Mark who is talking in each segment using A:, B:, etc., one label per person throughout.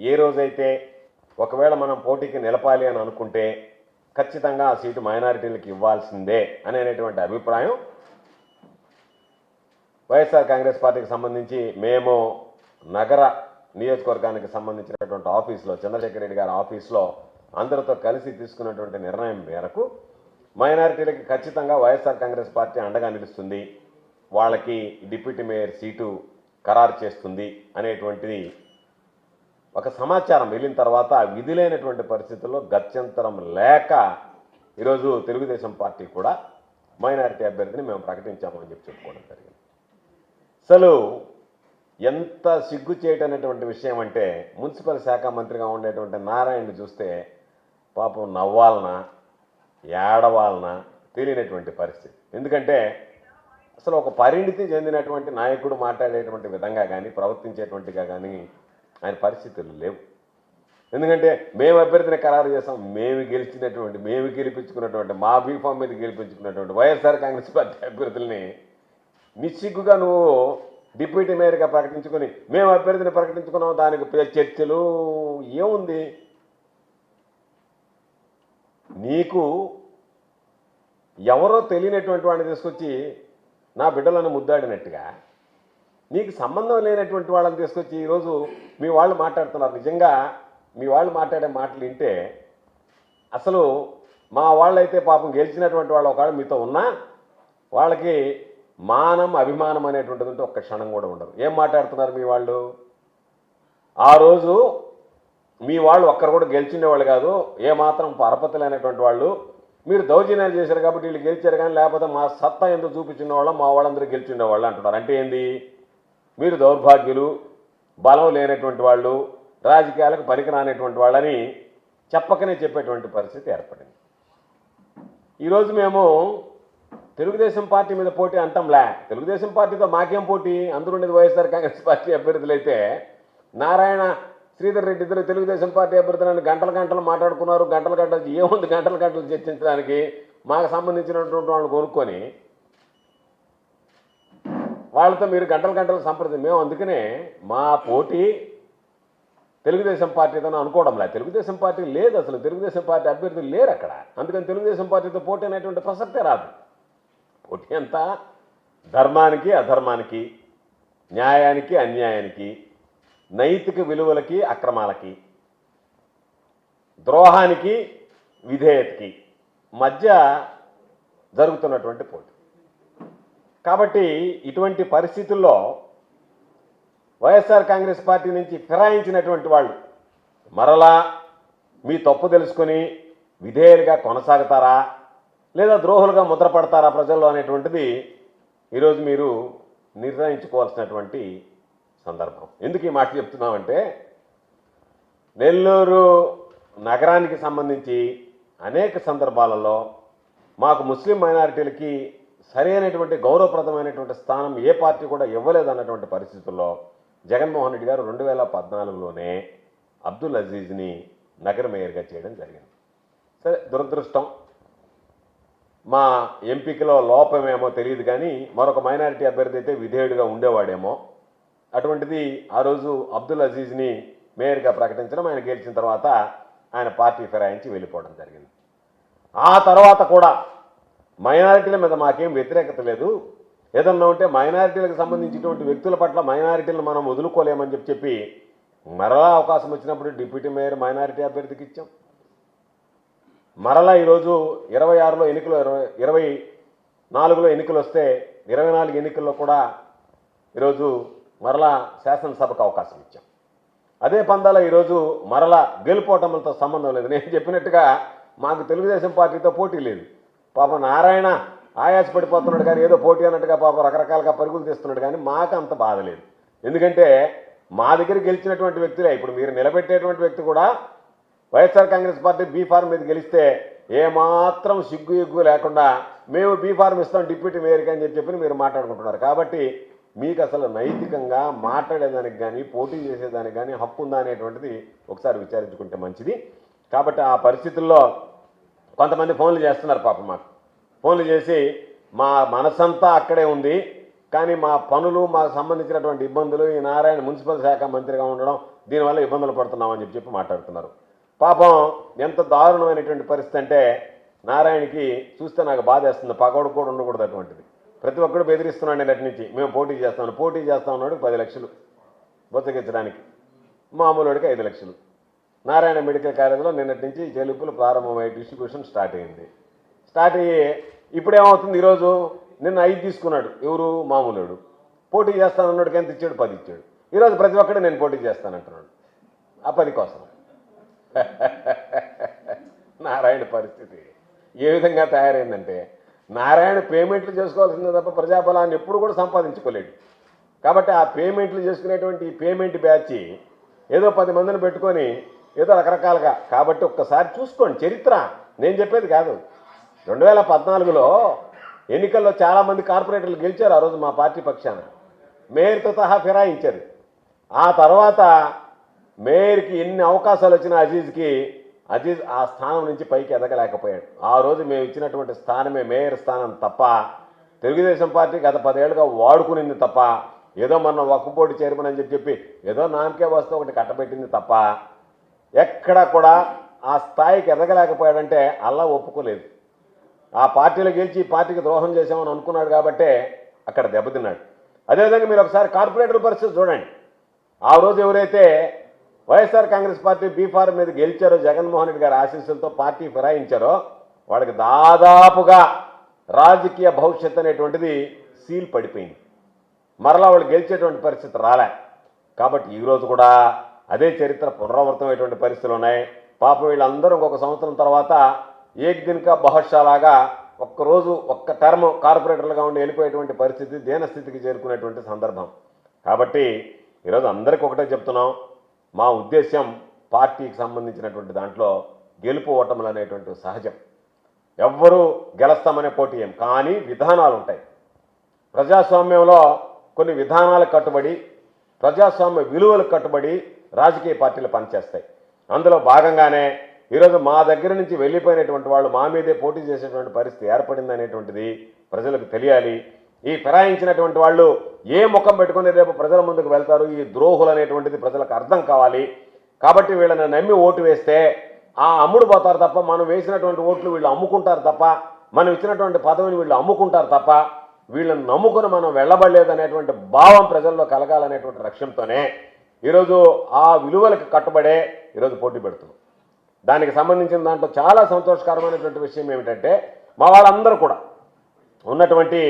A: ఏ రోజైతే ఒకవేళ మనం పోటీకి నిలపాలి అని అనుకుంటే ఖచ్చితంగా ఆ సీటు మైనారిటీలకు ఇవ్వాల్సిందే అనేటువంటి అభిప్రాయం వైఎస్ఆర్ కాంగ్రెస్ పార్టీకి సంబంధించి మేము నగర నియోజకవర్గానికి సంబంధించినటువంటి ఆఫీస్లో చంద్రశేఖర్ రెడ్డి గారి ఆఫీస్లో అందరితో కలిసి తీసుకున్నటువంటి నిర్ణయం మేరకు మైనారిటీలకి ఖచ్చితంగా వైఎస్ఆర్ కాంగ్రెస్ పార్టీ అండగా నిలుస్తుంది. వాళ్ళకి డిప్యూటీ మేయర్ సీటు ఖరారు చేస్తుంది అనేటువంటిది ఒక సమాచారం వెళ్ళిన తర్వాత విధులైనటువంటి పరిస్థితుల్లో గత్యంతరం లేక ఈరోజు తెలుగుదేశం పార్టీ కూడా మైనారిటీ అభ్యర్థిని మేము ప్రకటించామని చెప్పి చెప్పుకోవడం జరిగింది. అసలు ఎంత సిగ్గు చేయటనేటువంటి విషయం అంటే మున్సిపల్ శాఖ మంత్రిగా ఉండేటువంటి నారాయణ చూస్తే పాపం నవ్వాలనా ఏడవాలనా తెలియనటువంటి పరిస్థితి. ఎందుకంటే అసలు ఒక పరిణితి చెందినటువంటి నాయకుడు మాట్లాడేటువంటి విధంగా కానీ ప్రవర్తించేటువంటిగా కానీ ఆయన పరిస్థితులు లేవు. ఎందుకంటే మేము అభ్యర్థిని ఖరారు చేస్తాం మేము గెలిచినటువంటి మేము గెలిపించుకున్నటువంటి మా బీఫామ్ మీద గెలిపించుకున్నటువంటి వైఎస్ఆర్ కాంగ్రెస్ పార్టీ అభ్యర్థుల్ని నిస్సిగ్గుగా నువ్వు డిప్యూటీ మేయర్గా ప్రకటించుకొని మేము అభ్యర్థిని ప్రకటించుకున్నాం దానికి పే- చర్చలు ఏముంది? నీకు ఎవరో తెలియనటువంటి వాడిని తీసుకొచ్చి నా బిడ్డలను ముద్దాడినట్టుగా నీకు సంబంధం లేనటువంటి వాళ్ళని తీసుకొచ్చి ఈరోజు మీ వాళ్ళు మాట్లాడుతున్నారు. నిజంగా మీ వాళ్ళు మాట్లాడే మాటలు వింటే అసలు మా వాళ్ళైతే పాపం గెలిచినటువంటి వాళ్ళు ఒకవేళ మీతో ఉన్నా వాళ్ళకి మానం అభిమానం అనేటువంటిది ఉంటే ఒక్క క్షణం కూడా ఉండదు. ఏం మాట్లాడుతున్నారు మీ వాళ్ళు? ఆ రోజు మీ వాళ్ళు ఒక్కరు కూడా గెలిచిండేవాళ్ళు కాదు ఏమాత్రం పరపతి వాళ్ళు. మీరు దౌర్జన్యాలు చేశారు కాబట్టి వీళ్ళు గెలిచారు కానీ లేకపోతే మా సత్తా ఎందుకు చూపించిన వాళ్ళం? మా వాళ్ళందరూ గెలిచిండేవాళ్ళు అంటున్నారు. అంటే ఏంది? మీరు దౌర్భాగ్యులు బలం లేనటువంటి వాళ్ళు రాజకీయాలకు పనికిరానటువంటి వాళ్ళని చెప్పకనే చెప్పేటువంటి పరిస్థితి ఏర్పడింది. ఈరోజు మేము తెలుగుదేశం పార్టీ మీద పోటీ అంటాంలే. తెలుగుదేశం పార్టీతో మాకేం పోటీ? అందరూ ఉండేది వైఎస్ఆర్ కాంగ్రెస్ పార్టీ అభ్యర్థులైతే నారాయణ శ్రీధర్ రెడ్డి ఇద్దరు తెలుగుదేశం పార్టీ అభ్యర్థులను గంటల గంటలు మాట్లాడుకున్నారు. గంటల గంటలు ఏముంది గంటల గంటలు చర్చించడానికి? మాకు సంబంధించినటువంటి వాళ్ళు కొనుక్కొని వాళ్ళతో మీరు గంటల గంటలు సంప్రదించి మేము అందుకనే మా పోటీ తెలుగుదేశం పార్టీతో అనుకోవడం లేదు. తెలుగుదేశం పార్టీ లేదు అసలు. తెలుగుదేశం పార్టీ అభ్యర్థులు లేరు అక్కడ. అందుకని తెలుగుదేశం పార్టీతో పోటీ అనేటువంటి ప్రసక్తే రాదు. పోటీ అంతా ధర్మానికి అధర్మానికి న్యాయానికి అన్యాయానికి నైతిక విలువలకి అక్రమాలకి ద్రోహానికి విధేయతకి మధ్య జరుగుతున్నటువంటి పోటీ. కాబట్టి ఇటువంటి పరిస్థితుల్లో వైఎస్ఆర్ కాంగ్రెస్ పార్టీ నుంచి ఫిరాయించినటువంటి వాళ్ళు మరలా మీ తప్పు తెలుసుకొని విధేయులుగా కొనసాగుతారా? లేదా ద్రోహులుగా ముద్రపడతారా ప్రజల్లో అనేటువంటిది ఈరోజు మీరు నిర్ణయించుకోవాల్సినటువంటి సందర్భం. ఎందుకు ఈ మాట చెప్తున్నామంటే నెల్లూరు నగరానికి సంబంధించి అనేక సందర్భాలలో మాకు ముస్లిం మైనారిటీలకి సరైనటువంటి గౌరవప్రదమైనటువంటి స్థానం ఏ పార్టీ కూడా ఇవ్వలేదు అన్నటువంటి పరిస్థితుల్లో జగన్మోహన్ రెడ్డి గారు రెండు వేల పద్నాలుగులోనే అబ్దుల్ అజీజ్ని నగర మేయర్గా చేయడం జరిగింది. సరే దురదృష్టం. మా ఎంపికలో లోపమేమో తెలియదు కానీ మరొక మైనారిటీ అభ్యర్థి అయితే విధేయుడిగా ఉండేవాడేమో. అటువంటిది ఆ రోజు అబ్దుల్ అజీజ్ని మేయర్గా ప్రకటించడం ఆయన గెలిచిన తర్వాత ఆయన పార్టీ ఫిరాయించి వెళ్ళిపోవడం జరిగింది. ఆ తర్వాత కూడా మైనారిటీల మీద మాకేం వ్యతిరేకత లేదు. ఏదన్నా ఉంటే మైనారిటీలకు సంబంధించినటువంటి వ్యక్తుల పట్ల మైనారిటీలను మనం వదులుకోలేమని చెప్పి చెప్పి మరలా అవకాశం వచ్చినప్పుడు డిప్యూటీ మేయర్ మైనారిటీ అభ్యర్థికి ఇచ్చాం. మరలా ఈరోజు ఇరవై ఆరులో ఎన్నికలు ఇరవై ఇరవై నాలుగులో ఎన్నికలు వస్తే ఇరవై నాలుగు ఎన్నికల్లో కూడా ఈరోజు మరలా శాసనసభకు అవకాశం ఇచ్చాం. అదే పందాలో ఈరోజు మరలా గెలుపోవటంతో సంబంధం లేదు. నేను చెప్పినట్టుగా మాకు తెలుగుదేశం పార్టీతో పోటీ లేదు. పాప నారాయణ ఆయాస పడిపోతున్నాడు కానీ ఏదో పోటీ అన్నట్టుగా పాప రకరకాలుగా పరుగులు తీస్తున్నాడు కానీ మాకు అంత బాధ లేదు. ఎందుకంటే మా దగ్గర గెలిచినటువంటి వ్యక్తులే. ఇప్పుడు మీరు నిలబెట్టేటువంటి వ్యక్తి కూడా YSR Congress party B form మీద గెలిస్తే ఏమాత్రం సిగ్గు ఎగ్గు లేకుండా మేము బీ ఫార్మ్ ఇస్తాం డిప్యూటీ మేయర్కి అని చెప్పి చెప్పి మీరు మాట్లాడుకుంటున్నారు. కాబట్టి మీకు అసలు నైతికంగా మాట్లాడేదానికి కానీ పోటీ చేసేదానికి కానీ హక్కు ఉందా అనేటువంటిది ఒకసారి విచారించుకుంటే మంచిది. కాబట్టి ఆ పరిస్థితుల్లో కొంతమంది ఫోన్లు చేస్తున్నారు పాప మాకు. ఫోన్లు చేసి మా మనసంతా అక్కడే ఉంది. కానీ మా పనులు మాకు సంబంధించినటువంటి ఇబ్బందులు ఈ నారాయణ మున్సిపల్ శాఖ మంత్రిగా ఉండడం దీనివల్ల ఇబ్బందులు పడుతున్నామని చెప్పి చెప్పి మాట్లాడుతున్నారు. పాపం ఎంత దారుణమైనటువంటి పరిస్థితి అంటే నారాయణకి చూస్తే నాకు బాధ వేస్తుంది. పగోడు కూడా ఉండకూడదు అటువంటిది. ప్రతి ఒక్కడు బెదిరిస్తున్నాడు నేను అటు నుంచి. మేము పోటీ చేస్తామని. పోటీ చేస్తా ఉన్నాడు పది లక్షలు బొచ్చగించడానికి మామూలుడికి ఐదు లక్షలు. నారాయణ మెడికల్ కాలేజీలో నిన్నటి నుంచి చెల్లింపులు ప్రారంభమయ్యే డిస్ట్రిబ్యూషన్ స్టార్ట్ అయింది. స్టార్ట్ అయ్యి ఇప్పుడేమవుతుంది ఈరోజు? నిన్న ఐదు తీసుకున్నాడు. ఎవరు? మామూలుడు. పోటీ చేస్తానన్నాడికి ఎంత ఇచ్చాడు పది ఇచ్చాడు. ఈరోజు ప్రతి ఒక్కడు నేను పోటీ చేస్తానంటున్నాడు ఆ పది కోసం. నారాయణ పరిస్థితి ఏ విధంగా తయారైందంటే నారాయణ పేమెంట్లు చేసుకోవాల్సిందే తప్ప ప్రజాబలాన్ని ఎప్పుడు కూడా సంపాదించుకోలేడు. కాబట్టి ఆ పేమెంట్లు చేసుకునేటువంటి ఈ పేమెంట్ బ్యాచ్ ఏదో పది మందిని పెట్టుకొని ఏదో రకరకాలుగా. కాబట్టి ఒక్కసారి చూసుకోండి. చరిత్ర. నేను చెప్పేది కాదు. రెండు వేల పద్నాలుగులో ఎన్నికల్లో చాలామంది కార్పొరేటర్లు గెలిచారు ఆ రోజు మా పార్టీ పక్షాన. మేయర్తో సహా ఫిరాయించారు. ఆ తర్వాత మేయర్కి ఎన్ని అవకాశాలు వచ్చినా అజీజ్కి అజీజ్ ఆ స్థానం నుంచి పైకి ఎదగలేకపోయాడు. ఆ రోజు మేము ఇచ్చినటువంటి స్థానమే మేయర్ స్థానం తప్ప తెలుగుదేశం పార్టీ గత పదేళ్ళుగా వాడుకునింది తప్ప ఏదో మన ఒక్కపోటి చైర్మన్ అని చెప్పి చెప్పి ఏదో నామకే వస్తే ఒకటి కట్టబెట్టింది తప్ప ఎక్కడ కూడా ఆ స్థాయికి ఎదగలేకపోయాడంటే అల్లా ఒప్పుకోలేదు. ఆ పార్టీలో గెలిచి పార్టీకి ద్రోహం చేశామని అనుకున్నాడు కాబట్టే అక్కడ దెబ్బతిన్నాడు. అదేవిధంగా మీరు ఒకసారి కార్పొరేటర్ పరిస్థితి చూడండి. ఆ రోజు ఎవరైతే వైఎస్ఆర్ కాంగ్రెస్ పార్టీ బీఫార్ మీద గెలిచారో జగన్మోహన్ రెడ్డి గారి ఆశీస్సులతో పార్టీ ఫిరాయించారో వాళ్ళకి దాదాపుగా రాజకీయ భవిష్యత్ అనేటువంటిది సీల్ పడిపోయింది. మరలా వాళ్ళు గెలిచేటువంటి పరిస్థితి రాలే. కాబట్టి ఈరోజు కూడా అదే చరిత్ర పునరావృతమైనటువంటి పరిస్థితులు ఉన్నాయి. పాపం వీళ్ళందరూ ఒక సంవత్సరం తర్వాత ఏక్ దినక బహర్షాలాగా ఒక్కరోజు ఒక్క టర్మ్ కార్పొరేటర్లుగా ఉండి వెళ్ళిపోయేటువంటి పరిస్థితి దీనస్థితికి చేరుకునేటువంటి సందర్భం. కాబట్టి ఈరోజు అందరికీ ఒకటే చెప్తున్నాం. మా ఉద్దేశం పార్టీకి సంబంధించినటువంటి దాంట్లో గెలుపు ఓటములు అనేటువంటి సహజం. ఎవ్వరూ గెలుస్తామనే పోటీ ఏం కానీ విధానాలు ఉంటాయి. ప్రజాస్వామ్యంలో కొన్ని విధానాలకు కట్టుబడి ప్రజాస్వామ్య విలువలకు కట్టుబడి రాజకీయ పార్టీలు పనిచేస్తాయి. అందులో భాగంగానే ఈరోజు మా దగ్గర నుంచి వెళ్ళిపోయినటువంటి వాళ్ళు మా మీదే పోటీ చేసేటువంటి పరిస్థితి ఏర్పడింది అనేటువంటిది ప్రజలకు తెలియాలి. ఈ ఫిరాయించినటువంటి వాళ్ళు ఏ ముఖం పెట్టుకుని రేపు ప్రజల ముందుకు వెళ్తారు ఈ ద్రోహులు అనేటువంటిది ప్రజలకు అర్థం కావాలి. కాబట్టి వీళ్ళని నమ్మి ఓటు వేస్తే ఆ అమ్ముడు పోతారు తప్ప మనం వేసినటువంటి ఓట్లు వీళ్ళు అమ్ముకుంటారు తప్ప మనం ఇచ్చినటువంటి పదవిని వీళ్ళు అమ్ముకుంటారు తప్ప వీళ్ళని నమ్ముకుని మనం వెళ్ళబడలేదు అనేటువంటి భావం ప్రజల్లో కలగాలనేటువంటి లక్ష్యంతోనే ఈరోజు ఆ విలువలకు కట్టుబడే ఈరోజు పోటీ పెడుతున్నాం. దానికి సంబంధించిన దాంట్లో చాలా సంతోషకరమైనటువంటి విషయం ఏమిటంటే మా వాళ్ళందరూ కూడా ఉన్నటువంటి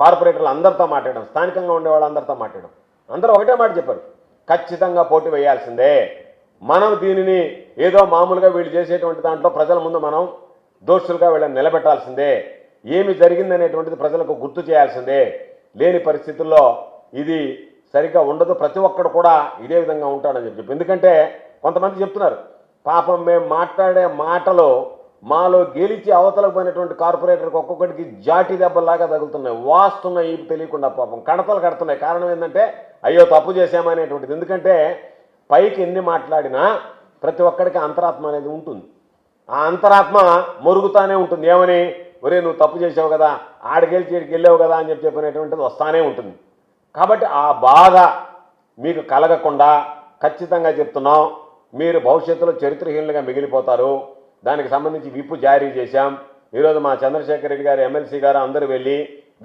A: కార్పొరేటర్లు అందరితో మాట్లాడడం స్థానికంగా ఉండే వాళ్ళందరితో మాట్లాడడం. అందరూ ఒకటే మాట చెప్పారు ఖచ్చితంగా పోటీ వేయాల్సిందే. మనం దీనిని ఏదో మామూలుగా వీళ్ళు చేసేటువంటి దాంట్లో ప్రజల ముందు మనం దోషులుగా వీళ్ళని నిలబెట్టాల్సిందే. ఏమి జరిగిందనేటువంటిది ప్రజలకు గుర్తు చేయాల్సిందే. లేని పరిస్థితుల్లో ఇది సరిగ్గా ఉండదు. ప్రతి ఒక్కడు కూడా ఇదే విధంగా ఉంటాడని చెప్పి ఎందుకంటే కొంతమంది చెప్తున్నారు పాపం మేము మాట్లాడే మాటలు మాలో గెలిచి అవతలకు పోయినటువంటి కార్పొరేటర్కి ఒక్కొక్కడికి జాటి దెబ్బలాగా తగులుతున్నాయి. వాస్తున్నాయి ఇవి తెలియకుండా పాపం కడతలు కడుతున్నాయి. కారణం ఏంటంటే అయ్యో తప్పు చేశామనేటువంటిది. ఎందుకంటే పైకి ఎన్ని మాట్లాడినా ప్రతి ఒక్కడికి అంతరాత్మ అనేది ఉంటుంది. ఆ అంతరాత్మ మొరుగుతానే ఉంటుంది. ఏమని? ఒరే నువ్వు తప్పు చేసావు కదా ఆడగెలిచి ఈడికి వెళ్ళావు కదా అని చెప్పి చెప్పినటువంటిది వస్తానే ఉంటుంది. కాబట్టి ఆ బాధ మీకు కలగకుండా ఖచ్చితంగా చెప్తున్నాం. మీరు భవిష్యత్తులో చరిత్రహీనులుగా మిగిలిపోతారు. దానికి సంబంధించి విప్పు జారీ చేశాం. ఈరోజు మా చంద్రశేఖర్ రెడ్డి గారు ఎమ్మెల్సీ గారు అందరూ వెళ్ళి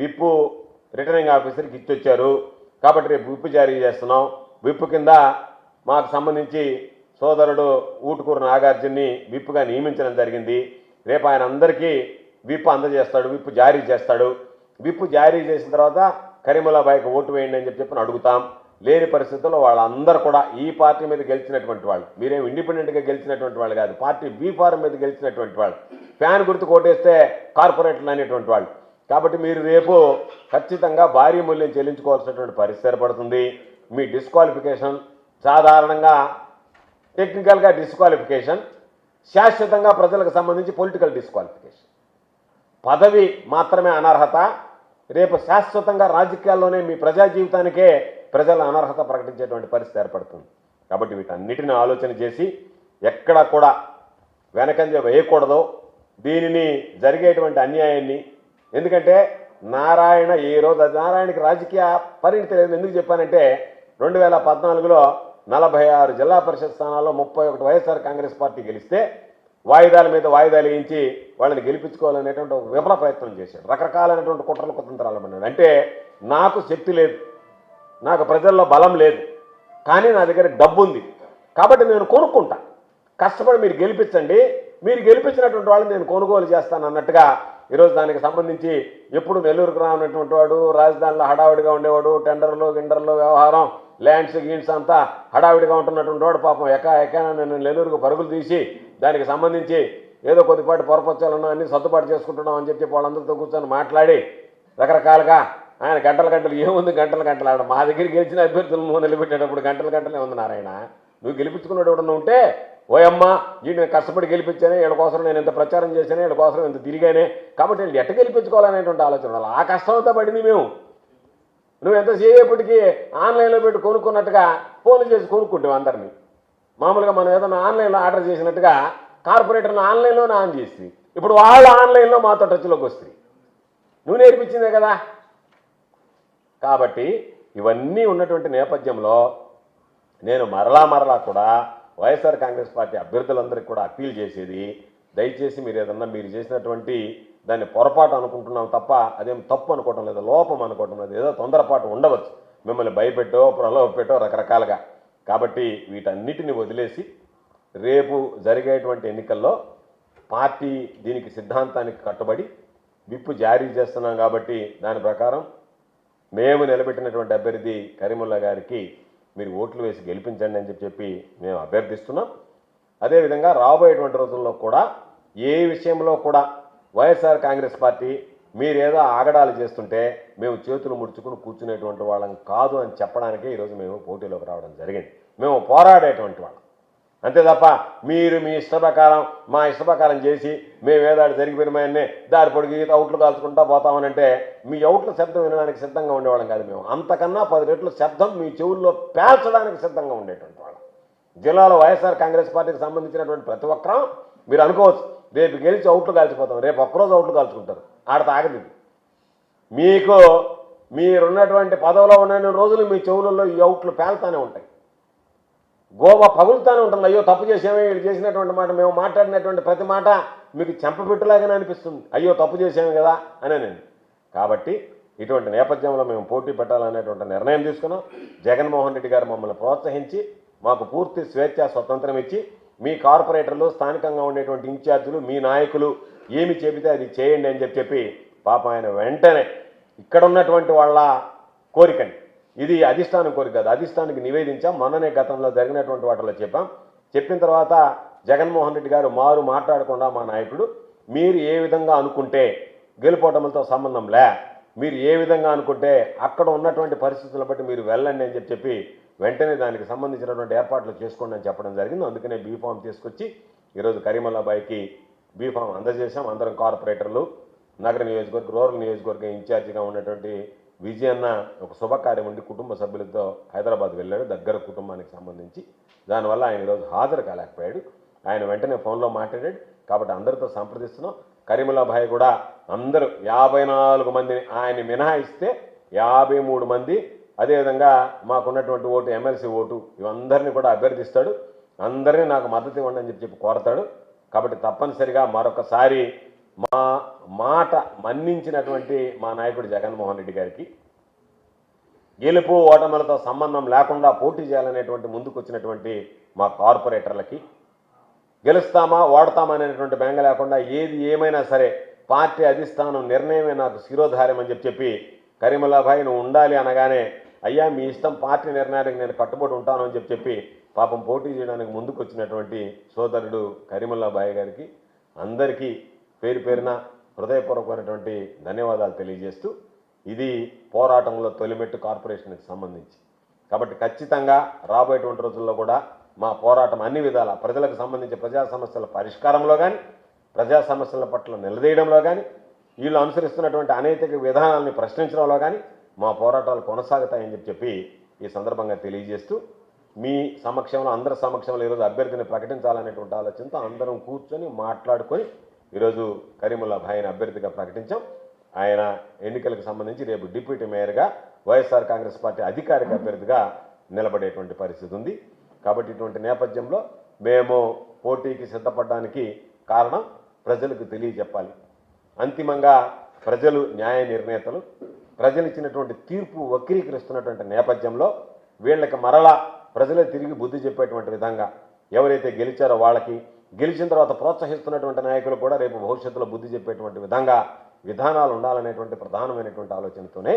A: విప్పు రిటర్నింగ్ ఆఫీసర్కి ఇచ్చొచ్చారు. కాబట్టి రేపు విప్పు జారీ చేస్తున్నాం. విప్పు కింద మాకు సంబంధించి సోదరుడు ఊటుకూరు నాగార్జున్ని విప్పుగా నియమించడం జరిగింది. రేపు ఆయన అందరికీ విప్పు అందజేస్తాడు విప్పు జారీ చేస్తాడు. విప్పు జారీ చేసిన తర్వాత కరీముల్లాబాయికి ఓటు వేయండి అని చెప్పి చెప్పి అడుగుతాం. లేని పరిస్థితుల్లో వాళ్ళందరూ కూడా ఈ పార్టీ మీద గెలిచినటువంటి వాళ్ళు. మీరేం ఇండిపెండెంట్గా గెలిచినటువంటి వాళ్ళు కాదు. పార్టీ బీ ఫారం మీద గెలిచినటువంటి వాళ్ళు. ఫ్యాన్ గుర్తు కోటేస్తే కార్పొరేట్లు అనేటువంటి వాళ్ళు. కాబట్టి మీరు రేపు ఖచ్చితంగా భారీ మూల్యం చెల్లించుకోవాల్సినటువంటి పరిస్థితి ఏర్పడుతుంది. మీ డిస్క్వాలిఫికేషన్ సాధారణంగా టెక్నికల్గా డిస్క్వాలిఫికేషన్ శాశ్వతంగా ప్రజలకు సంబంధించి పొలిటికల్ డిస్క్వాలిఫికేషన్. పదవి మాత్రమే అనర్హత రేపు శాశ్వతంగా రాజకీయాల్లోనే మీ ప్రజా జీవితానికే ప్రజల అనర్హత ప్రకటించేటువంటి పరిస్థితి ఏర్పడుతుంది. కాబట్టి వీటన్నిటిని ఆలోచన చేసి ఎక్కడ కూడా వెనకంజ వేయకూడదు. దీనిని జరిగేటువంటి అన్యాయాన్ని. ఎందుకంటే నారాయణ ఈ రోజు నారాయణకి రాజకీయ పరిణితి లేదు. ఎందుకు చెప్పానంటే రెండు వేల పద్నాలుగులో నలభై ఆరు జిల్లా పరిషత్ స్థానాల్లో ముప్పై ఒకటి వైఎస్ఆర్ కాంగ్రెస్ పార్టీ గెలిస్తే వాయిదాల మీద వాయిదాలు వేయించి వాళ్ళని గెలిపించుకోవాలనేటువంటి ఒక విఫల ప్రయత్నం చేశాడు. రకరకాలైనటువంటి కుట్రలు కుతంత్రాలు పడ్డాడు. అంటే నాకు శక్తి లేదు. నాకు ప్రజల్లో బలం లేదు. కానీ నా దగ్గర డబ్బు ఉంది. కాబట్టి నేను కొనుక్కుంటా. కష్టపడి మీరు గెలిపించండి. మీరు గెలిపించినటువంటి వాళ్ళని నేను కొనుగోలు చేస్తాను అన్నట్టుగా ఈరోజు దానికి సంబంధించి ఎప్పుడు నెల్లూరుకు రానటువంటి వాడు రాజధానిలో హడావిడిగా ఉండేవాడు టెండర్లు గిండర్లు వ్యవహారం ల్యాండ్స్ గీన్స్ అంతా హడావిడిగా ఉంటున్నటువంటి వాడు పాపం ఎకా ఎకా నేను నెల్లూరుకు పరుగులు తీసి దానికి సంబంధించి ఏదో కొద్దిపాటి పొరపచ్చాలన్నా అన్ని సర్దుబాటు చేసుకుంటున్నాం అని చెప్పి వాళ్ళందరితో కూర్చొని మాట్లాడి రకరకాలుగా ఆయన గంటల గంటలు ఏముంది గంటల గంటలు ఆడ మా దగ్గర గెలిచిన అభ్యర్థులను నిలబెట్టేటప్పుడు గంటల గంటలే ఉంది నారాయణ. నువ్వు గెలిపించుకున్నాడు ఎవడన్నా ఉంటే ఓయమ్మ ఈ కష్టపడి గెలిపించానే వీళ్ళ కోసం నేను ఎంత ప్రచారం చేశానే వీళ్ళ కోసం ఎంత తిరిగానే. కాబట్టి వీళ్ళు ఎట్ట గెలిపించుకోవాలనేటువంటి ఆలోచన ఆ కష్టంతో పడింది మేము. నువ్వు ఎంత ఆన్లైన్లో పెట్టి కొనుక్కున్నట్టుగా ఫోన్లు చేసి కొనుక్కుంటావు అందరినీ. మామూలుగా మనం ఏదైనా ఆన్లైన్లో ఆర్డర్ చేసినట్టుగా కార్పొరేటర్ని ఆన్లైన్లోనే ఆన్ చేసి ఇప్పుడు వాళ్ళు ఆన్లైన్లో మాతో టచ్లోకి వస్తాయి నువ్వు నేర్పించిందే కదా? కాబట్టి ఇవన్నీ ఉన్నటువంటి నేపథ్యంలో నేను మరలా మరలా కూడా వైఎస్ఆర్ కాంగ్రెస్ పార్టీ అభ్యర్థులందరికీ కూడా అప్పీల్ చేసేది దయచేసి మీరు ఏదన్నా మీరు చేసినటువంటి దాన్ని పొరపాటు అనుకుంటున్నాం తప్ప అదేం తప్పు అనుకోవటం లేదు లోపం అనుకోవటం లేదు ఏదో తొందరపాటు ఉండవచ్చు. మిమ్మల్ని భయపెట్టో ప్రలోభ పెట్టో రకరకాలుగా. కాబట్టి వీటన్నిటిని వదిలేసి రేపు జరిగేటువంటి ఎన్నికల్లో పార్టీ దీనికి సిద్ధాంతానికి కట్టుబడి విప్పు జారీ చేస్తున్నాం కాబట్టి దాని ప్రకారం మేము నిలబెట్టినటువంటి అభ్యర్థి కరీముల్లా గారికి మీరు ఓట్లు వేసి గెలిపించండి అని చెప్పి చెప్పి మేము అభ్యర్థిస్తున్నాం. అదేవిధంగా రాబోయేటువంటి రోజుల్లో కూడా ఏ విషయంలో కూడా వైఎస్ఆర్ కాంగ్రెస్ పార్టీ మీరేదో ఆగడాలు చేస్తుంటే మేము చేతులు ముడుచుకుని కూర్చునేటువంటి వాళ్ళం కాదు అని చెప్పడానికే ఈరోజు మేము పోటీలోకి రావడం జరిగింది. మేము పోరాడేటువంటి వాళ్ళం. అంతే తప్ప మీరు మీ ఇష్ట ప్రకారం మా ఇష్ట ప్రకారం చేసి మేము ఏదాడు జరిగిపోయినాయన్నే దారి పొడిగి అవుట్లు కాల్చుకుంటా పోతామనంటే మీ అవుట్ల శబ్దం వినడానికి సిద్ధంగా ఉండేవాళ్ళం కాదు మేము. అంతకన్నా పది రెట్ల శబ్దం మీ చెవుల్లో పేల్చడానికి సిద్ధంగా ఉండేటువంటి వాళ్ళం. జిల్లాలో వైఎస్ఆర్ కాంగ్రెస్ పార్టీకి సంబంధించినటువంటి ప్రతి ఒక్కరం మీరు అనుకోవచ్చు రేపు గెలిచి అవుట్లు కాల్చిపోతాం రేపు ఒక్కరోజు అవుట్లు కాల్చుకుంటారు. ఆడ తాగదు. మీకు మీరున్నటువంటి పదవిలో ఉన్న రోజులు మీ చెవులలో ఈ అవుట్లు పేలుతానే ఉంటాయి. గోవ పగులుతానే ఉంటుంది. అయ్యో తప్పు చేసామే వీళ్ళు చేసినటువంటి మాట మేము మాట్లాడినటువంటి ప్రతి మాట మీకు చెంపపెట్టులాగానే అనిపిస్తుంది. అయ్యో తప్పు చేసాము కదా అనేనండి కాబట్టి ఇటువంటి నేపథ్యంలో మేము పోటీ పెట్టాలనేటువంటి నిర్ణయం తీసుకున్నాం. జగన్మోహన్ రెడ్డి గారు మమ్మల్ని ప్రోత్సహించి మాకు పూర్తి స్వేచ్ఛ స్వతంత్రం ఇచ్చి మీ కార్పొరేటర్లు స్థానికంగా ఉండేటువంటి ఇన్ఛార్జీలు మీ నాయకులు ఏమి చెబితే అది చేయండి అని చెప్పి చెప్పి పాపం ఆయన వెంటనే ఇక్కడ ఉన్నటువంటి వాళ్ళ కోరికని. ఇది అధిష్టానం కోరిక కాదు అధిష్టానికి నివేదించాం. మొన్ననే గతంలో జరిగినటువంటి వాటిలో చెప్పాం. చెప్పిన తర్వాత జగన్మోహన్ రెడ్డి గారు మారు మాట్లాడకుండా మా నాయకుడు మీరు ఏ విధంగా అనుకుంటే గెలుపోవటంతో సంబంధం లే మీరు ఏ విధంగా అనుకుంటే అక్కడ ఉన్నటువంటి పరిస్థితులను బట్టి మీరు వెళ్ళండి అని చెప్పి చెప్పి వెంటనే దానికి సంబంధించినటువంటి ఏర్పాట్లు చేసుకోండి అని చెప్పడం జరిగింది. అందుకనే బీఫామ్ తీసుకొచ్చి ఈరోజు కరీమల్లాబాయికి బీఫామ్ అందజేశాం. అందరం కార్పొరేటర్లు. నగర నియోజకవర్గ రూరల్ నియోజకవర్గం ఇన్ఛార్జిగా ఉన్నటువంటి విజయన్న ఒక శుభకార్యం ఉండి కుటుంబ సభ్యులతో హైదరాబాద్ వెళ్ళాడు. దగ్గర కుటుంబానికి సంబంధించి. దానివల్ల ఆయన ఈరోజు హాజరు కాలేకపోయాడు. ఆయన వెంటనే ఫోన్లో మాట్లాడాడు. కాబట్టి అందరితో సంప్రదిస్తున్నాం. కరీముల్లాభాయ్ కూడా అందరూ యాభై నాలుగు మందిని ఆయన మినహాయిస్తే యాభై మూడు మంది అదేవిధంగా మాకున్నటువంటి ఓటు ఎమ్మెల్సీ ఓటు ఇవందరినీ కూడా అభ్యర్థిస్తాడు. అందరినీ నాకు మద్దతు ఇవ్వండి అని చెప్పి చెప్పి కోరతాడు. కాబట్టి తప్పనిసరిగా మరొకసారి మా మాట మన్నించినటువంటి మా నాయకుడు జగన్మోహన్ రెడ్డి గారికి గెలుపు ఓటములతో సంబంధం లేకుండా పోటీ చేయాలనేటువంటి ముందుకొచ్చినటువంటి మా కార్పొరేటర్లకి గెలుస్తామా ఓడతామా అనేటువంటి బెంగ లేకుండా ఏది ఏమైనా సరే పార్టీ అధిష్టానం నిర్ణయమే నాకు శిరోధార్యం అని చెప్పి చెప్పి కరీముల్లాభాయ్ నువ్వు ఉండాలి అనగానే అయ్యా మీ ఇష్టం పార్టీ నిర్ణయానికి నేను కట్టుబడి ఉంటాను అని చెప్పి పాపం పోటీ చేయడానికి ముందుకు వచ్చినటువంటి సోదరుడు కరీముల్లాబాయ్ గారికి అందరికీ పేరు పేరున హృదయపూర్వకమైనటువంటి ధన్యవాదాలు తెలియజేస్తూ ఇది పోరాటంలో తొలిమెట్టు కార్పొరేషన్కి సంబంధించి. కాబట్టి ఖచ్చితంగా రాబోయేటువంటి రోజుల్లో కూడా మా పోరాటం అన్ని విధాల ప్రజలకు సంబంధించి ప్రజా సమస్యల పరిష్కారంలో కానీ ప్రజా సమస్యల పట్ల నిలదీయడంలో కానీ వీళ్ళు అనుసరిస్తున్నటువంటి అనైతిక విధానాలని ప్రశ్నించడంలో కానీ మా పోరాటాలు కొనసాగుతాయని చెప్పి చెప్పి ఈ సందర్భంగా తెలియజేస్తూ మీ సమక్షంలో అందరి సమక్షంలో ఈరోజు అభ్యర్థిని ప్రకటించాలనేటువంటి ఆలోచనతో అందరం కూర్చొని మాట్లాడుకొని ఈరోజు కరీముల్లా భాయ్ని అభ్యర్థిగా ప్రకటించాం. ఆయన ఎన్నికలకు సంబంధించి రేపు డిప్యూటీ మేయర్గా వైఎస్ఆర్ కాంగ్రెస్ పార్టీ అధికారిక అభ్యర్థిగా నిలబడేటువంటి పరిస్థితి ఉంది. కాబట్టి ఇటువంటి నేపథ్యంలో మేము పోటీకి సిద్ధపడడానికి కారణం ప్రజలకు తెలియజెప్పాలి. అంతిమంగా ప్రజలు న్యాయ నిర్ణేతలు ప్రజలు ఇచ్చినటువంటి తీర్పు వక్రీకరిస్తున్నటువంటి నేపథ్యంలో వీళ్ళకి మరలా ప్రజలే తిరిగి బుద్ధి చెప్పేటువంటి విధంగా ఎవరైతే గెలిచారో వాళ్ళకి గెలిచిన తర్వాత ప్రోత్సహిస్తున్నటువంటి నాయకులు కూడా రేపు భవిష్యత్తులో బుద్ధి చెప్పేటువంటి విధంగా విధానాలు ఉండాలనేటువంటి ప్రధానమైనటువంటి ఆలోచనతోనే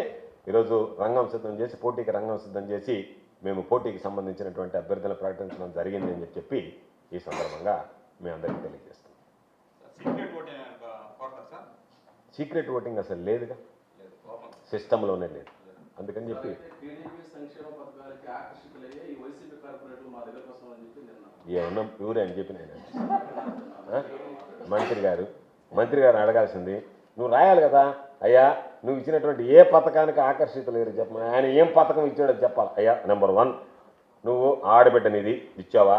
A: ఈరోజు రంగం సిద్ధం చేసి పోటీకి రంగం సిద్ధం చేసి మేము పోటీకి సంబంధించినటువంటి అభ్యర్థులను ప్రకటించడం జరిగింది అని చెప్పి ఈ సందర్భంగా మీ అందరికీ తెలియజేస్తాం
B: సీక్రెట్
A: ఓటింగ్ అసలు లేదుగా. సిస్టంలోనే లేదు. అందుకని చెప్పి
C: చెప్పి
A: ఏమన్నా ప్యూరే అని చెప్పి నేను ఆ? మంత్రి గారు మంత్రి గారు అడగాల్సింది నువ్వు రాయాలి కదా అయ్యా నువ్వు ఇచ్చినటువంటి ఏ పథకానికి ఆకర్షితులేరు చెప్పమని ఆయన ఏం పథకం ఇచ్చాడో చెప్పాలి. అయ్యా నెంబర్ వన్ నువ్వు ఆడబిడ్డ నిధి ఇచ్చావా?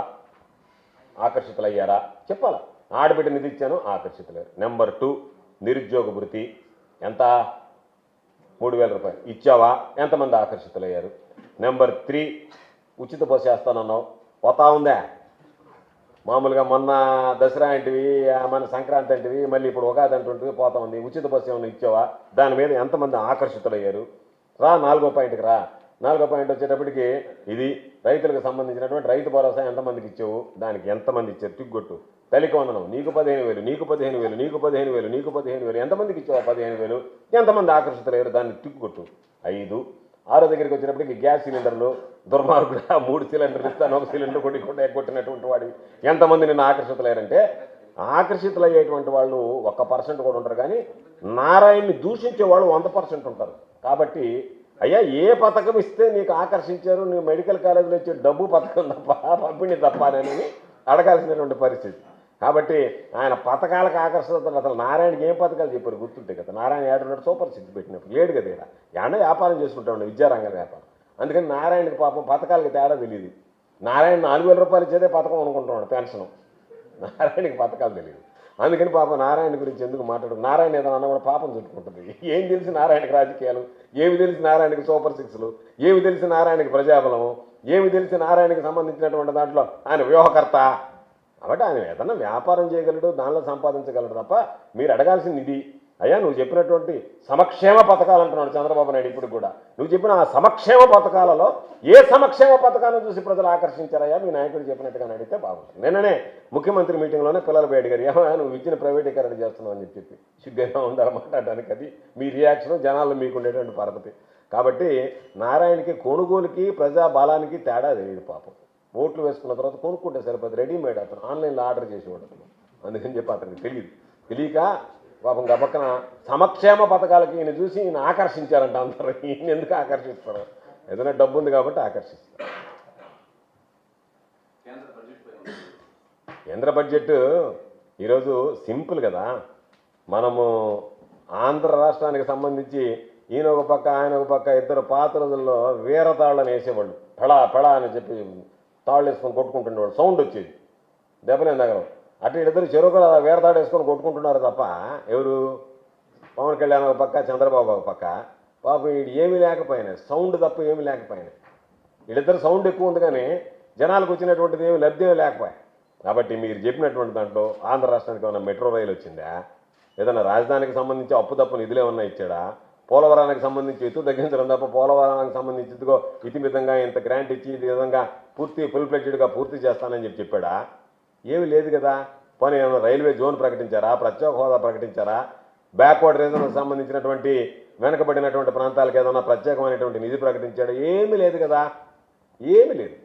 A: ఆకర్షితులయ్యారా? చెప్పాలా. ఆడబిడ్డ నిధి ఇచ్చాను ఆకర్షితులేరు నెంబర్ టూ నిరుద్యోగ భృతి ఎంత మూడు వేల రూపాయలు. ఇచ్చావా? ఎంతమంది ఆకర్షితులయ్యారు? నెంబర్ త్రీ ఉచిత బస్సు వేస్తానన్నావు. పోతా ఉందా? మామూలుగా మొన్న దసరా అంటివి మన సంక్రాంతి అంటివి మళ్ళీ ఇప్పుడు ఉగాది అంటుంటివి పోతా ఉంది. ఉచిత బస్సు ఏమైనా ఇచ్చావా? దాని మీద ఎంతమంది ఆకర్షితులయ్యారు? రా నాలుగో పాయింట్కి రా. నాలుగో పాయింట్ వచ్చేటప్పటికి ఇది రైతులకు సంబంధించినటువంటి రైతు భరోసా ఎంతమందికి ఇచ్చావు? దానికి ఎంతమంది ఇచ్చారు? తిగ్గొట్టు. తల్లికి వందనం నీకు పదిహేను వేలు నీకు పదిహేను వేలు నీకు పదిహేను వేలు నీకు పదిహేను వేలు. ఎంతమందికి ఇచ్చావు పదిహేను వేలు? ఎంతమంది ఆకర్షితులయ్యారు? దాన్ని తిక్కుకొట్టు ఐదు. ఆరో దగ్గరికి వచ్చినప్పటికి గ్యాస్ సిలిండర్లు దుర్మార్గుడు మూడు సిలిండర్లు ఇస్తాను ఒక సిలిండర్ కొట్టి కొట్టి కొట్టినటువంటి వాడివి ఎంతమంది నిన్ను ఆకర్షితులయ్యారంటే ఆకర్షితులయ్యేటువంటి వాళ్ళు ఒక్క పర్సెంట్ కూడా ఉంటారు కానీ నారాయణ్ని దూషించే వాళ్ళు వంద పర్సెంట్ ఉంటారు. కాబట్టి అయ్యా ఏ పథకం ఇస్తే నీకు ఆకర్షించారు? నువ్వు మెడికల్ కాలేజీలో ఇచ్చే డబ్బు పథకం తప్ప పంపిణీ తప్ప అని అడగాల్సినటువంటి పరిస్థితి. కాబట్టి ఆయన పథకాలకు ఆకర్షిస్తారు అసలు నారాయణకి ఏం పథకాలు చెప్పారు గుర్తుంటే కదా. నారాయణ ఏడున్నాడు సూపర్ సిద్ధి పెట్టినప్పుడు లేడు కదా ఇక్కడ. ఏమన్నా వ్యాపారం చేసుకుంటా ఉండే విద్యారంగ వ్యాపారం. అందుకని నారాయణకి పాపం పథకాలకి తేడా తెలియదు నారాయణ నాలుగు వేల రూపాయలు ఇచ్చేదే పథకం అనుకుంటున్నాడు పెన్షన్. నారాయణకి పథకాలు తెలియదు అందుకని పాపం నారాయణ గురించి ఎందుకు మాట్లాడు నారాయణ ఏదైనా కూడా పాపం చుట్టుకుంటుంది ఏం తెలిసి నారాయణకి రాజకీయాలు? ఏమి తెలిసి నారాయణకి సూపర్ సిక్స్లు? ఏమి తెలిసి నారాయణకి ప్రజాబలము? ఏమి తెలిసి నారాయణకి సంబంధించినటువంటి దాంట్లో? ఆయన వ్యూహకర్త. కాబట్టి ఆయన ఏదన్నా వ్యాపారం చేయగలడు దానిలో సంపాదించగలడు తప్ప మీరు అడగాల్సింది ఇది. అయ్యా నువ్వు చెప్పినటువంటి సమక్షేమ పథకాలు అంటున్నాడు చంద్రబాబు నాయుడు ఇప్పుడు కూడా. నువ్వు చెప్పిన ఆ సమక్షేమ పథకాలలో ఏ సమక్షేమ పథకాలను చూసి ప్రజలు ఆకర్షించారయ్యా? మీ నాయకుడు చెప్పినట్టుగా అడిగితే బాగుంటుంది. నిన్ననే ముఖ్యమంత్రి మీటింగ్లోనే పిల్లలు బయట అడిగారు ఏమయ్యా నువ్వు ఇచ్చిన ప్రైవేటీకరణ చేస్తున్నావు అని చెప్పి సిగ్గుగా ఉండాలి మాట్లాడడానికి. అది మీ రియాక్షన్ జనాల్లో మీకు ఉండేటువంటి పరపతి. కాబట్టి నారాయణకి కొనుగోలుకి ప్రజా బలానికి తేడా తెలియదు పాపం. ఓట్లు వేసుకున్న తర్వాత కొనుక్కుంటే సరిపోదు రెడీమేడ్ అతను. ఆన్లైన్లో ఆర్డర్ చేసేవాడు అతను. అందుకని చెప్పి అతనికి తెలియదు తెలియక పాపం గబక్కన సమక్షేమ పథకాలకి ఈయన చూసి ఈయన ఆకర్షించారంట అందరూ. ఈయన ఎందుకు ఆకర్షిస్తారు? ఏదైనా డబ్బు ఉంది కాబట్టి ఆకర్షిస్తారు.
C: బడ్జెట్.
A: కేంద్ర బడ్జెట్ ఈరోజు సింపుల్ కదా. మనము ఆంధ్ర రాష్ట్రానికి సంబంధించి ఈయన ఒక పక్క ఆయన ఒక పక్క ఇద్దరు పాత రోజుల్లో వీరతాళ్ళని వేసేవాళ్ళు. పెళా పెళా అని చెప్పి తాళ్ళు వేసుకొని కొట్టుకుంటుండేవాడు సౌండ్ వచ్చేది. దెబ్బలేని నగరం. అటు ఇద్దరు చెరుకు వీరతాడు వేసుకొని కొట్టుకుంటున్నారు తప్ప ఎవరు? పవన్ కళ్యాణ్ ఒక పక్క చంద్రబాబు ఒక పక్క. పాపం వీడు ఏమీ లేకపోయినా సౌండ్ తప్ప ఏమీ లేకపోయినా. వీళ్ళిద్దరు సౌండ్ ఎక్కువ ఉంది కానీ జనాలకు వచ్చినటువంటిది ఏమి లబ్ధి లేకపోయాయి లేకపోయా? కాబట్టి మీరు చెప్పినటువంటి దాంట్లో ఆంధ్ర రాష్ట్రానికి ఏమైనా మెట్రో రైలు వచ్చిందా? ఏదైనా రాజధానికి సంబంధించి అప్పు తప్పు నిధులు ఏమన్నా ఇచ్చాడా? పోలవరానికి సంబంధించి ఎత్తు తగ్గించడం తప్ప పోలవరానికి సంబంధించి ఇదిగో ఇతిమితంగా ఇంత గ్రాంట్ ఇచ్చి ఇది విధంగా పూర్తి ఫుల్ ఫ్లెడ్జ్డ్గా పూర్తి చేస్తానని చెప్పి చెప్పాడా? ఏమీ లేదు కదా. పోనీ రైల్వే జోన్ ప్రకటించారా? ప్రత్యేక హోదా ప్రకటించారా? బ్యాక్వర్డ్ రీజన్కి సంబంధించినటువంటి వెనకబడినటువంటి ప్రాంతాలకు ఏదైనా ప్రత్యేకమైనటువంటి నిధి ప్రకటించాడు? ఏమీ లేదు కదా. ఏమీ లేదు.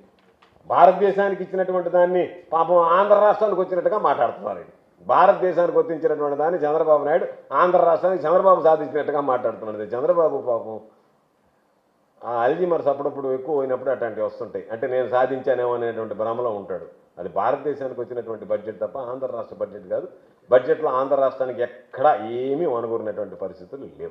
A: భారతదేశానికి ఇచ్చినటువంటి దాన్ని పాపం ఆంధ్ర రాష్ట్రానికి వచ్చినట్టుగా మాట్లాడుతున్నారు భారతదేశానికి వర్తించినటువంటి దాన్ని చంద్రబాబు నాయుడు ఆంధ్ర రాష్ట్రానికి చంద్రబాబు సాధించినట్టుగా మాట్లాడుతున్నాడు. చంద్రబాబు పాపం ఆ అల్జీమర్స్ అప్పుడప్పుడు ఎక్కువ పోయినప్పుడు అట్లాంటివి వస్తుంటాయి. అంటే నేను సాధించానేమో అనేటువంటి భ్రమలో ఉంటాడు. అది భారతదేశానికి వచ్చినటువంటి బడ్జెట్ తప్ప ఆంధ్ర రాష్ట్ర బడ్జెట్ కాదు. బడ్జెట్లో ఆంధ్ర రాష్ట్రానికి ఎక్కడా ఏమీ వనగూరినటువంటి పరిస్థితులు లేవు.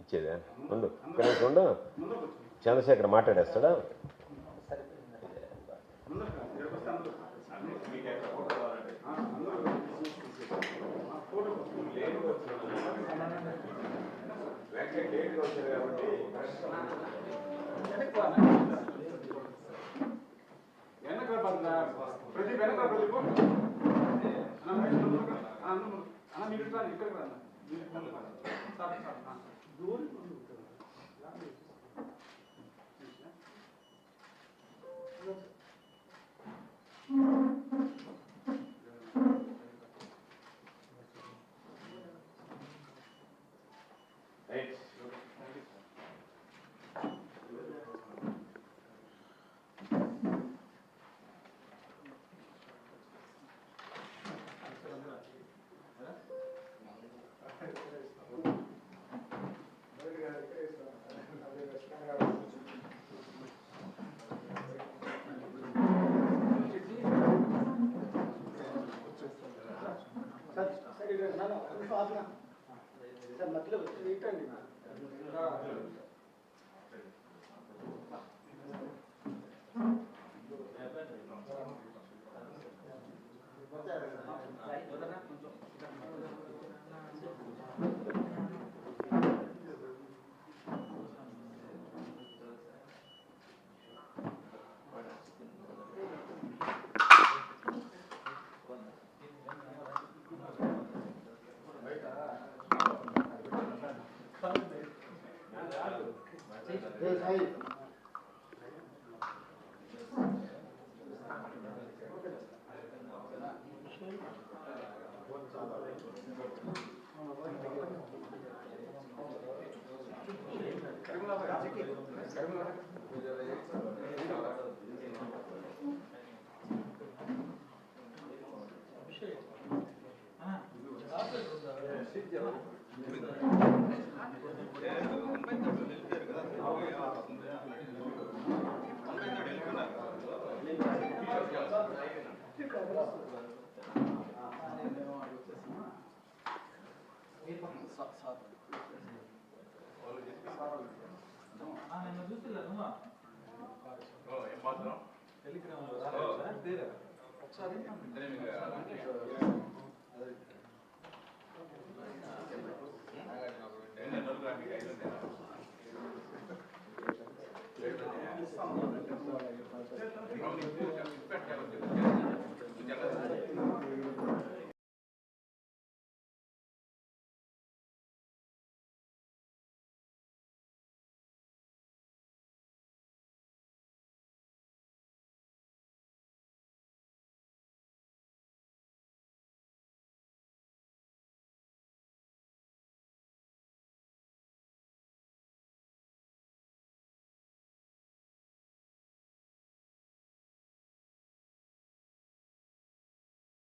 A: ఇచ్చేదే? ఉండు. ఇక్కడ ఉండు. చంద్రశేఖర్ మాట్లాడేస్తాడా?
C: వెనక ప్రతి వెనక ప్రతి అన్న, మైక్ మీరు ఇట్లా సార్, సార్,
B: 对。里吗可以参与。రా మీకు